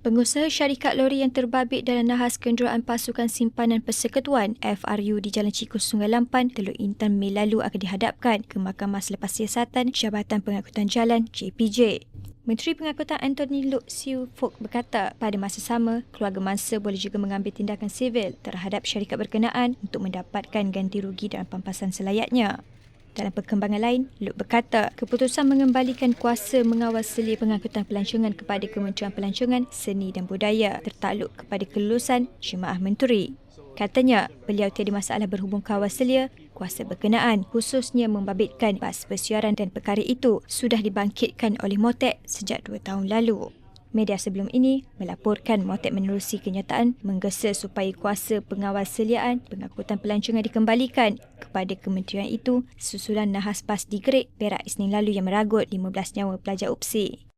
Pengusaha syarikat lori yang terbabit dalam nahas kenderaan pasukan simpanan persekutuan FRU di Jalan Cikus Sungai Lampan teluk Intan Mei lalu akan dihadapkan ke Mahkamah Selepas Siasatan Jabatan Pengangkutan Jalan JPJ. Menteri Pengangkutan Anthony Look Siu Fok berkata pada masa sama, keluarga mangsa boleh juga mengambil tindakan sivil terhadap syarikat berkenaan untuk mendapatkan ganti rugi dalam pampasan selayaknya. Dalam perkembangan lain, Luke berkata keputusan mengembalikan kuasa mengawal selia pengangkutan pelancongan kepada Kementerian Pelancongan, Seni dan Budaya tertakluk kepada kelulusan Jemaah Menteri. Katanya, beliau tiada masalah berhubung kawal selia, kuasa berkenaan khususnya membabitkan bas persiaran dan perkara itu sudah dibangkitkan oleh Motek sejak dua tahun lalu. Media sebelum ini melaporkan Motek menerusi kenyataan menggesa supaya kuasa pengawal seliaan pengangkutan pelancongan dikembalikan kepada kementerian itu susulan nahas PAS di Great Perak Isnin lalu yang meragut 15 nyawa pelajar UPSI.